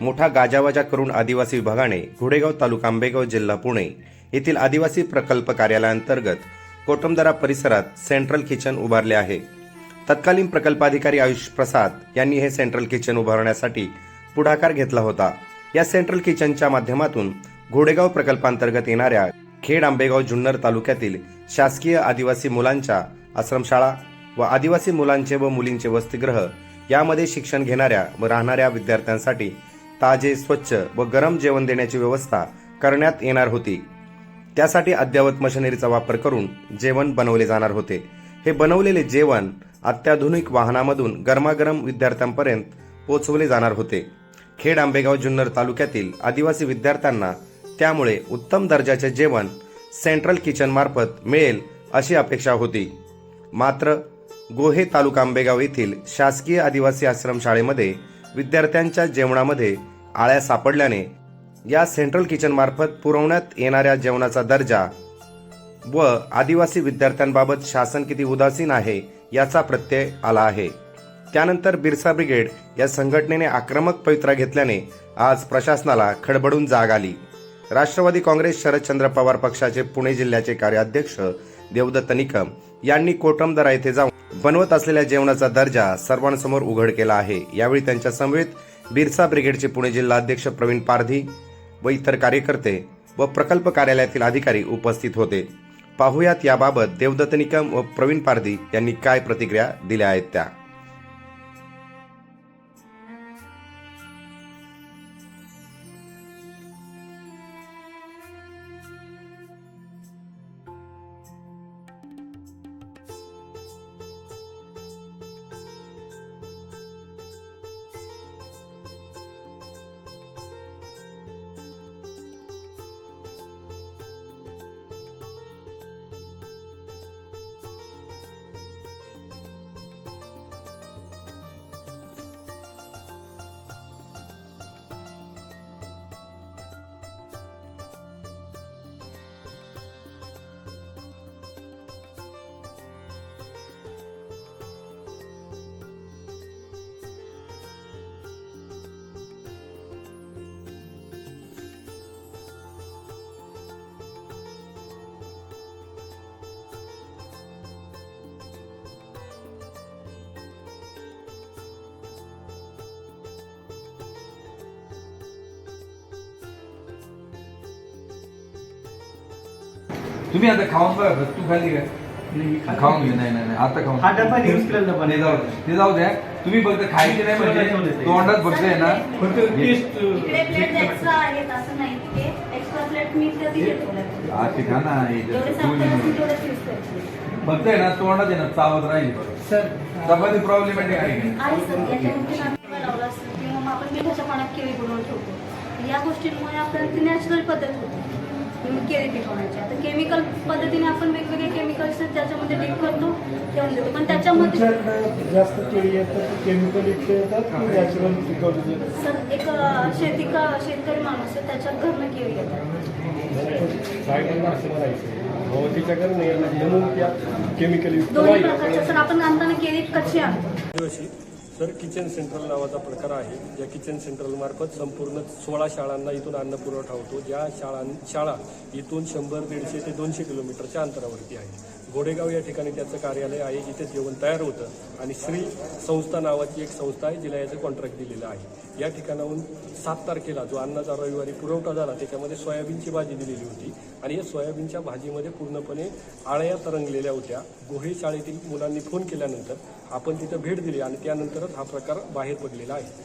मोठा गाजावाजा करून आदिवासी विभागाने घोडेगाव तालुका आंबेगाव जिल्हा पुणे येथील आदिवासी प्रकल्प कार्यालयाअंतर्गत कोटमदरा परिसरात सेंट्रल किचन उभारले आहे. तत्कालीन प्रकल्पाधिकारी आयुष प्रसाद यांनी हे सेंट्रल किचन उभारण्यासाठी पुढाकार घेतला होता. या सेंट्रल किचनच्या माध्यमातून घोडेगाव प्रकल्पांतर्गत येणाऱ्या खेड आंबेगाव जुन्नर तालुक्यातील शासकीय आदिवासी मुलांच्या आश्रमशाळा व आदिवासी मुलांचे व मुलींचे वसतिगृह यामध्ये शिक्षण घेणाऱ्या व राहणाऱ्या विद्यार्थ्यांसाठी ताजे स्वच्छ व गरम जेवण देण्याची व्यवस्था करण्यात येणार होती. त्यासाठी अद्ययावत मशिनरीचा वापर करून जेवण बनवले जाणार होते. हे बनवलेले जेवण अत्याधुनिक वाहनामधून गरमागरम विद्यार्थ्यांपर्यंत पोचवले जाणार होते. खेड आंबेगाव जुन्नर तालुक्यातील आदिवासी विद्यार्थ्यांना त्यामुळे उत्तम दर्जाचे जेवण सेंट्रल किचनमार्फत मिळेल अशी अपेक्षा होती. मात्र गोहे तालुका आंबेगाव येथील शासकीय आदिवासी आश्रमशाळेमध्ये विद्यार्थ्यांच्या जेवणामध्ये आळ्या सापडल्याने या सेंट्रल किचनमार्फत पुरवण्यात येणाऱ्या जेवणाचा दर्जा व आदिवासी विद्यार्थ्यांबाबत शासन किती उदासीन आहे याचा प्रत्यय आला आहे. त्यानंतर बिरसा ब्रिगेड या संघटनेने आक्रमक पवित्रा घेतल्याने आज प्रशासनाला खडबडून जाग आली. राष्ट्रवादी काँग्रेस शरदचंद्र पवार पक्षाचे पुणे जिल्ह्याचे कार्याध्यक्ष देवदत्त निकम यांनी कोटमदरा येथे जाऊन बनवत असलेल्या जेवणाचा दर्जा सर्वांसमोर उघड केला आहे. यावेळी त्यांच्या समवेत बिरसा ब्रिगेडचे पुणे जिल्हा अध्यक्ष प्रवीण पारधी व इतर कार्यकर्ते व प्रकल्प कार्यालयातील अधिकारी उपस्थित होते. पाहुयात याबाबत देवदत्त निकम व प्रवीण पारधी यांनी काय प्रतिक्रिया दिल्या आहेत त्या? तुम्ही आता खाऊन बघा तू खाल्ली काय खाऊन घे नाही. नाही नाही, आता खाऊन. हा डबा use केलेला डबा ते जाऊ द्या ते जाऊ द्या तुम्ही फक्त खायचे नाही म्हणजे तोंडात फक्त आहे ना. फक्त हे- टेस्ट इकडे प्लेट एक्स्ट्रा आहेत असं नाही ते एक्स्ट्रा प्लेट मी कधी घेतो हा, ते खा ना, हे जेवढे. तेवढेच करते. फक्त आहे ना तोंडात आहे ना चावत राहील. बरं सर चपाती प्रॉब्लेमॅटिक आहे का? आहे सर याच्यामध्ये नाश्ता लावला असतं. किंवा मग आपण मिठाच्या पाण्यात केळी बनवून ठेवतो. या गोष्टींमुळे आपल्याला ती नॅचरल पद्धत होती. केळी पिकवण्याची आता केमिकल पद्धतीने आपण वेगवेगळे केमिकल्स त्याच्यामध्ये डिप करतो ठेवून देतो. पण त्याच्यामध्ये तुमच्याकडे जास्त केळी येतात केमिकल युक्त येतात की नॅचरल सर एक शेती का शेतकरी माणूस आहे त्याच्यात घरनं केळी येतात. साहेबांना असं म्हणायचं? हो तिच्याकडे नाही येणार म्हणून त्या केमिकल युक्त दोन्ही नाही प्रकारच्या. सर आपण आणताना केळी कच्ची आणतो? सर किचन सेंट्रल नावाचा प्रकार आहे. ज्या किचन सेंट्रलमार्फत संपूर्ण सोळा शाळांना इथून अन्न पुरवठा होतो. ज्या शाळां शाळा इथून शंभर दीडशे ते दोनशे किलोमीटरच्या अंतरावरती आहे. घोडेगाव या ठिकाणी त्याचं कार्यालय आहे जिथे जेवण तयार होतं. आणि श्री संस्था नावाची एक संस्था आहे जिला याचं कॉन्ट्रॅक्ट दिलेलं आहे. या ठिकाणाहून सात तारखेला जो अन्नाचा रविवारी पुरवठा झाला त्याच्यामध्ये सोयाबीनची भाजी दिलेली होती. आणि या सोयाबीनच्या भाजीमध्ये पूर्णपणे आळ्या तरंगलेल्या होत्या. गोहे शाळेतील मुलांनी फोन केल्यानंतर आपण तिथं भेट दिली आणि त्यानंतरच हा प्रकार बाहेर पडलेला आहे.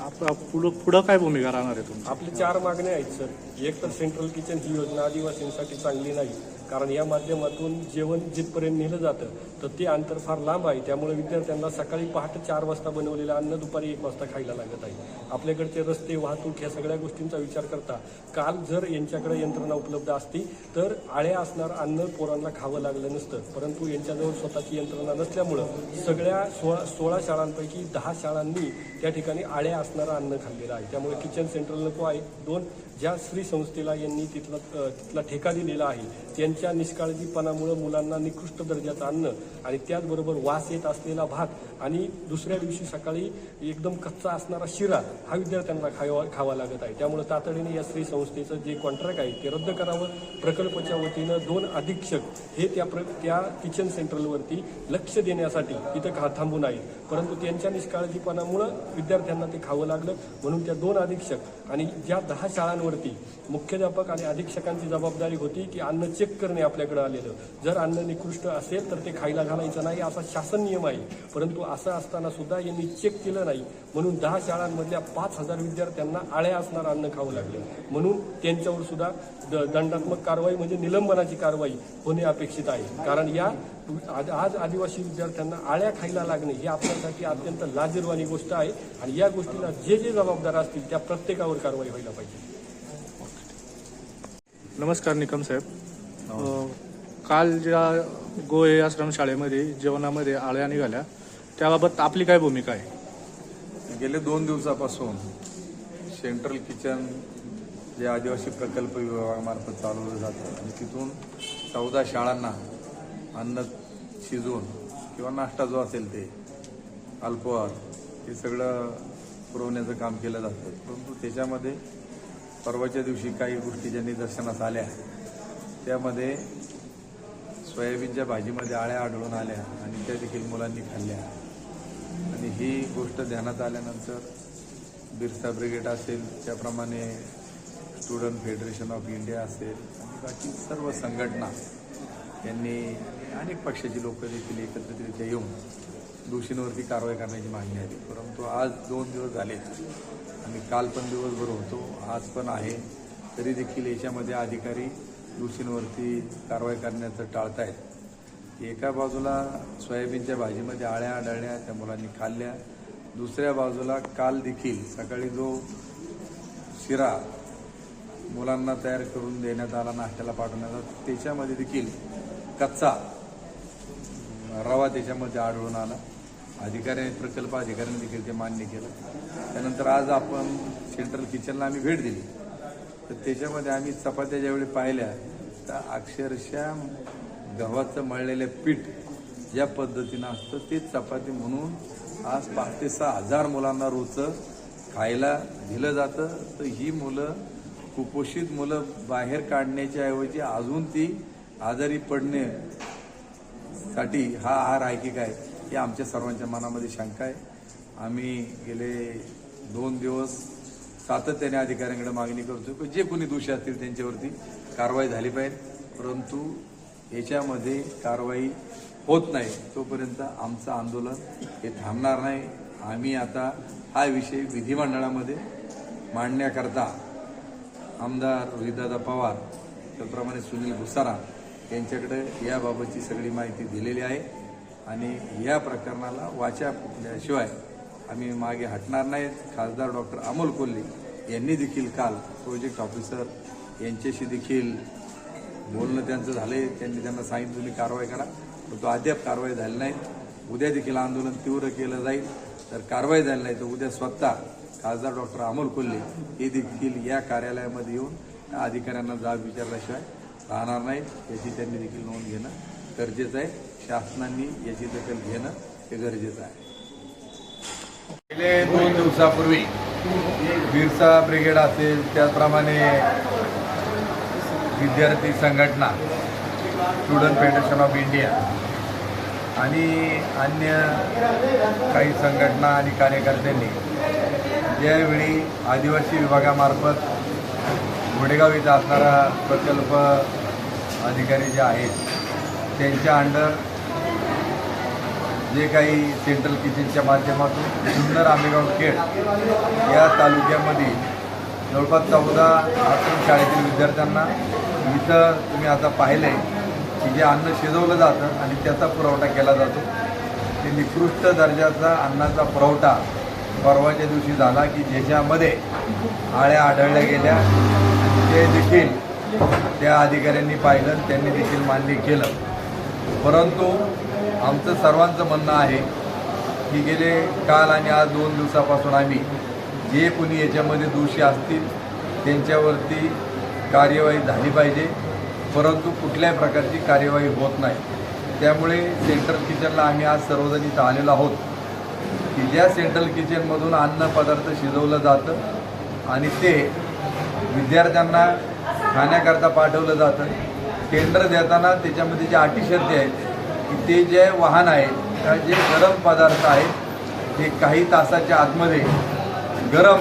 आता पुढं पुढं काय भूमिका राहणार आहे तुमची? आपले चार मागण्या आहेत सर. एक तर सेंट्रल किचन ही योजना आदिवासींसाठी चांगली नाही. कारण या माध्यमातून जेवण जिथपर्यंत नेलं जातं तर ते अंतर फार लांब आहे. त्यामुळे विद्यार्थ्यांना सकाळी पहाटे चार वाजता बनवलेलं अन्न दुपारी एक वाजता खायला लागत आहे. आपल्याकडचे रस्ते वाहतूक ह्या सगळ्या गोष्टींचा विचार करता काल जर यांच्याकडे यंत्रणा उपलब्ध असती तर आळ्या असणार अन्न पोरांना खावं लागलं नसतं. परंतु यांच्याजवळ स्वतःची यंत्रणा नसल्यामुळं सगळ्या सोळा सोळा शाळांपैकी दहा शाळांनी त्या ठिकाणी आळ्या असणारं अन्न खाल्लेलं आहे. त्यामुळे किचन सेंट्रल नको आहे. दोन ज्या श्री संस्थेला यांनी तिथला तिथला ठेका दिलेला आहे त्यांच्या निष्काळजीपणामुळे मुलांना निकृष्ट दर्जाचं अन्न आणि त्याचबरोबर वास येत असलेला भात आणि दुसऱ्या दिवशी सकाळी एकदम कच्चा असणारा शिरा हा विद्यार्थ्यांना खावा खावा लागत आहे. त्यामुळे तातडीने या श्री संस्थेचं जे कॉन्ट्रॅक्ट आहे ते रद्द करावं. प्रकल्पाच्या वतीनं दोन अधीक्षक हे त्या प्र त्या किचन सेंट्रलवरती लक्ष देण्यासाठी तिथं खा थांबून आहे परंतु त्यांच्या निष्काळजीपणामुळं विद्यार्थ्यांना ते खावं लागलं. म्हणून त्या दोन अधीक्षक आणि ज्या दहा शाळांवर शाळांवरती मुख्याध्यापक आणि अधीक्षकांची जबाबदारी होती की अन्न चेक करणे आपल्याकडे आलेलं. जर अन्न निकृष्ट असेल तर ते खायला घालायचं नाही असा शासन नियम आहे. परंतु असं असताना सुद्धा यांनी चेक केलं नाही. म्हणून दहा शाळांमधल्या पाच हजार विद्यार्थ्यांना आळ्या असणारं अन्न खावं लागलं. म्हणून त्यांच्यावर सुद्धा द- दंडात्मक कारवाई म्हणजे निलंबनाची कारवाई होणे अपेक्षित आहे. कारण या आज आज आदिवासी विद्यार्थ्यांना आळ्या खायला लागणे ही आपल्यासाठी अत्यंत लाजीरवाणी गोष्ट आहे. आणि या गोष्टीला जे जे जबाबदार असतील त्या प्रत्येकावर कारवाई व्हायला पाहिजे. नमस्कार निकम साहेब. अ, काल ज्या गोळे आश्रम शाळेमध्ये जेवणामध्ये आळ्या निघाल्या त्याबाबत आपली काय भूमिका आहे? गेले दोन दिवसापासून सेंट्रल किचन जे आदिवासी प्रकल्प विभागामार्फत चालवलं जातं आणि तिथून चौदा शाळांना अन्न शिजवून किंवा नाश्ता जो असेल ते अल्पहार हे सगळं पुरवण्याचं काम केलं जातं. परंतु त्याच्यामध्ये परवाच्या दिवशी काही गोष्टी ज्या निदर्शनास आल्या त्यामध्ये सोयाबीनच्या भाजीमध्ये आळ्या आढळून आल्या आणि त्या देखील मुलांनी खाल्ल्या. आणि ही गोष्ट ध्यानात आल्यानंतर बिरसा ब्रिगेड असेल त्याप्रमाणे स्टुडंट फेडरेशन ऑफ इंडिया असेल आणि बाकी सर्व संघटना यांनी अनेक पक्षाची लोक देखील एकत्रितरित्या येऊन दोषींवरती कारवाई करण्याची मागणी आली परंतु आज दोन दिवस झाले आणि काल पण दिवसभर होतो आज पण आहे. तरी देखील याच्यामध्ये अधिकारी दोषींवरती कारवाई करण्याचं टाळतायत. एका बाजूला सोयाबीनच्या भाजीमध्ये आळ्या आढळल्या त्या मुलांनी खाल्ल्या. दुसऱ्या बाजूला काल देखील सकाळी जो शिरा मुलांना तयार करून देण्यात आला नाश्त्याला पाठवण्यात आला त्याच्यामध्ये देखील कच्चा रवा त्याच्यामध्ये आढळून आला. अधिकाऱ्यांनी प्रकल्प अधिकाऱ्यांनी देखील ते मान्य केलं. त्यानंतर आज आपण सेंट्रल किचनला आम्ही भेट दिली. तर त्याच्यामध्ये आम्ही चपात्या ज्यावेळी पाहिल्या तर अक्षरशः गव्हाचं मळलेलं पीठ ज्या पद्धतीनं असतं ते चपाती म्हणून आज पाच ते सहा हजार मुलांना रोजचं खायला दिलं जातं. तर ही मुलं कुपोषित मुलं बाहेर काढण्याच्या ऐवजी अजून ती आजारी पडणे साठी हा आहार आहे. की काय हे आमच्या सर्वांच्या मनामध्ये शंका आहे. आम्ही गेले दोन दिवस सातत्याने अधिकाऱ्यांकडे मागणी करतो की जे कोणी दोषी असतील त्यांच्यावरती कारवाई झाली पाहिजे. परंतु याच्यामध्ये कारवाई होत नाही. तोपर्यंत आमचं आंदोलन हे थांबणार नाही. आम्ही आता हा विषय विधिमंडळामध्ये मांडण्याकरता आमदार रोहितदादा पवार त्याप्रमाणे सुनील भुसारा यांच्याकडे याबाबतची सगळी माहिती दिलेली आहे. आणि या प्रकरणाला वाचा फुटल्याशिवाय आम्ही मागे हटणार नाहीत. खासदार डॉक्टर अमोल कोल्हे यांनी देखील काल प्रोजेक्ट ऑफिसर यांच्याशी देखील बोलणं त्यांचं झालं आहे त्यांनी त्यांना सांगितलं तुम्ही कारवाई करा. परंतु अद्याप कारवाई झाली नाही. उद्या देखील आंदोलन तीव्र केलं जाईल. तर कारवाई झाली नाही तर उद्या स्वतः खासदार डॉक्टर अमोल कोल्हे हे देखील या कार्यालयामध्ये येऊन अधिकाऱ्यांना जाब विचारल्याशिवाय राहणार नाही याची त्यांनी देखील नोंद घेणं गरजेचं आहे. शासनाने याची दखल घेणं हे गरजेचं आहे. गेले दोन दिवसापूर्वी बिरसा ब्रिगेड असेल त्याचप्रमाणे विद्यार्थी संघटना स्टुडंट फेडरेशन ऑफ इंडिया आणि अन्य काही संघटना आणि कार्यकर्त्यांनी ज्यावेळी आदिवासी विभागामार्फत घोडेगाव इथं असणारा प्रकल्प अधिकारी जे आहेत त्यांच्या अंडर जे काही सेंट्रल किचनच्या माध्यमातून जुन्नर आंबेगाव खेड या तालुक्यामध्ये जवळपास चौदा आश्रम शाळेतील विद्यार्थ्यांना इथं तुम्ही आता पाहिलं आहे की जे अन्न शिजवलं जातं आणि त्याचा पुरवठा केला जातो. ते निकृष्ट दर्जाचा अन्नाचा पुरवठा परवाच्या दिवशी झाला की ज्याच्यामध्ये आळ्या आढळल्या गेल्या. ते देखील त्या अधिकाऱ्यांनी पाहिलं त्यांनी देखील मान्य केलं. परंतु आमचं सर्वांचं म्हणणं आहे की गेले काल आणि आज दोन दिवसापासून आम्ही जे कोणी याच्यामध्ये दोषी असतील त्यांच्यावरती कार्यवाही झाली पाहिजे. परंतु कुठल्याही प्रकारची कार्यवाही होत नाही. त्यामुळे सेंट्रल किचनला आम्ही आज सर्वजण इथं आलेलो आहोत. की ज्या सेंट्रल किचनमधून अन्न पदार्थ शिजवलं जातं आणि ते विद्यार्थ्यांना खाण्याकरता पाठवलं जातं. टेंडर देताना त्याच्यामध्ये ज्या अटीशर्ती आहेत की ते जे वाहन आहे त्या जे गरम पदार्थ आहेत ते काही तासाच्या आतमध्ये गरम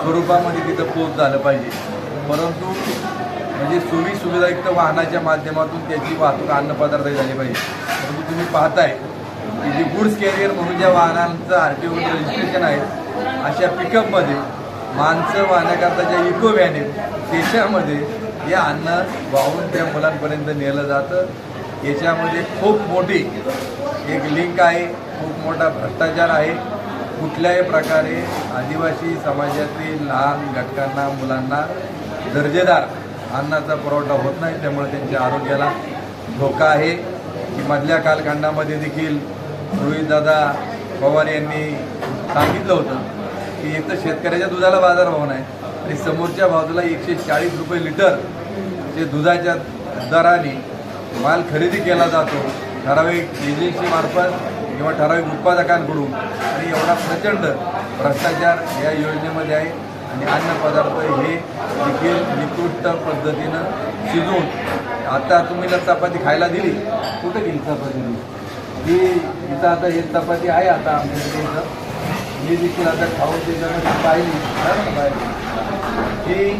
स्वरूपामध्ये तिथं पोच झालं पाहिजे. परंतु म्हणजे सोयी सुविधायुक्त वाहनाच्या माध्यमातून त्याची वाहतूक अन्नपदार्थ झाली पाहिजे. परंतु तुम्ही पाहताय की जे गुड्स कॅरियर म्हणून ज्या वाहनांचं आर टी ओ रजिस्ट्रेशन आहे अशा पिकअपमध्ये माणसं वाहण्याकरता ज्या इको व्हॅन आहेत त्याच्यामध्ये हे अन्न वाहून त्या मुलांपर्यंत नेलं जातं. याच्यामध्ये खूप मोठी एक लिंक आहे खूप मोठा भ्रष्टाचार आहे. कुठल्याही प्रकारे आदिवासी समाजातील लहान घटकांना मुलांना दर्जेदार अन्नाचा पुरवठा होत नाही त्यामुळे त्यांच्या आरोग्याला धोका आहे. की मधल्या कालखंडामध्ये देखील रोहितदादा पवार यांनी सांगितलं होतं की एक तर शेतकऱ्याच्या दुधाला बाजारभाव नाही आणि समोरच्या बाजूला एकशे चाळीस रुपये लिटर जे दुधाच्या दराने माल खरेदी केला जातो. ठराविक एजन्सीमार्फत किंवा ठराविक उत्पादकांकडून. आणि एवढा प्रचंड भ्रष्टाचार या योजनेमध्ये आहे. आणि अन्नपदार्थ हे देखील निकृष्ट पद्धतीनं शिजवून आता तुम्ही जर चपाती खायला दिली कुठं गेली चपाती? ही इथं आता हे चपाती आहे आता आमच्याकडे इथं. मी देखील आता खाऊन त्याच्यामध्ये पाहिली. पाहिली ही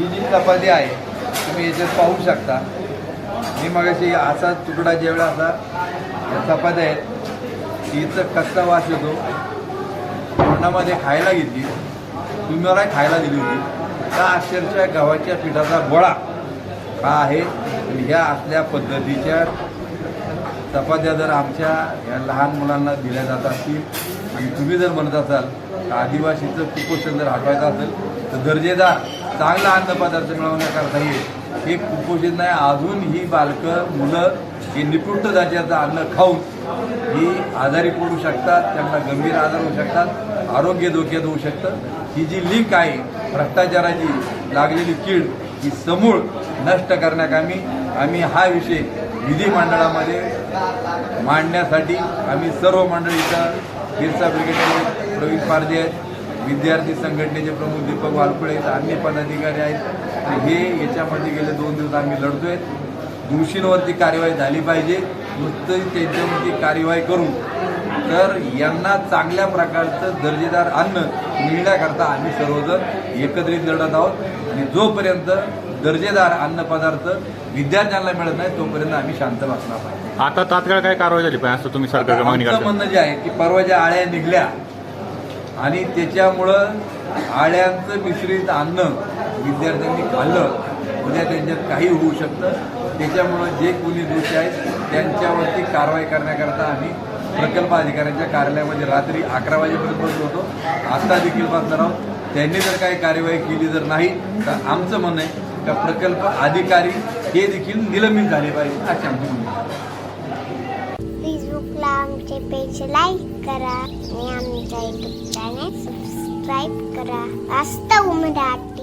ही जी चपाती आहे तुम्ही याच्यात पाहू शकता. मी मगाशी असा तुकडा जेवढा असा या चपात्या आहेत हिचं कच्चा वास येतो. तोंडामध्ये खायला घेतली. तुम्ही मला खायला दिली होती. त्या अक्षरशः गव्हाच्या पिठाचा गोळा हा आहे. ह्या असल्या पद्धतीच्या चपात्या जर आमच्या या लहान मुलांना दिल्या जात असतील आणि तुम्ही जर म्हणत असाल तर आदिवासीचं कुपोषण जर हटवायचं असेल तर दर्जेदार चांगला अन्नपदार्थ मिळवण्याकरता हे हे कुपोषित नाही. अजून ही बालकं मुलं हे निकृष्ट दर्जाचं अन्न खाऊन ही आजारी पडू शकतात त्यांना गंभीर आजार होऊ शकतात आरोग्य धोक्यात होऊ शकतं. ही जी लिंक आहे भ्रष्टाचाराची लागलेली कीड ही समूळ नष्ट करण्याकामी आम्ही हा विषय विधिमंडळामध्ये मांडण्यासाठी आम्ही सर्व मंडळीचा बिरसा ब्रिगेडचे प्रवीण पारदे आहेत. विद्यार्थी संघटनेचे प्रमुख दीपक वालकुळे आहेत अन्य पदाधिकारी आहेत. आणि हे याच्यामध्ये गेले दोन दिवस आम्ही लढतोय. दोषींवरती कार्यवाही झाली पाहिजे. नुसतं त्यांच्यावरती कार्यवाही करून तर यांना चांगल्या प्रकारचं दर्जेदार अन्न मिळण्याकरता आम्ही सर्वजण एकत्रित लढत आहोत. आणि जोपर्यंत दर्जेदार अन्नपदार्थ विद्यार्थ्यांना मिळत नाही तोपर्यंत आम्ही शांत बसणार पाहिजे आता तात्काळ काय कारवाई झाली पाहिजे? असं तुम्ही सरकारकडे मागणी म्हणणं जे आहे की परवाच्या आळ्या निघल्या आणि त्याच्यामुळं आळ्यांचं मिश्रित अन्न विद्यार्थ्यांनी खाल्लं उद्या त्यांच्यात काही होऊ शकतं. त्याच्यामुळं जे कोणी दोषी आहेत त्यांच्यावरती कारवाई करण्याकरता आम्ही प्रकल्प अधिकाऱ्यांच्या कार्यालयामध्ये रात्री अकरा वाजेपर्यंत होतो. आता देखील बसणार आहोत. त्यांनी जर काही कार्यवाही केली जर नाही तर आमचं म्हणणं आहे का प्रकल्प अधिकारी हे देखील निलंबित झाले पाहिजे असे आमचं म्हणणं फेसबुकला आमचे पेज लाईक करा आणि आमच्या युट्यूब चॅनेल सबस्क्राईब करा. वास्तव मराठी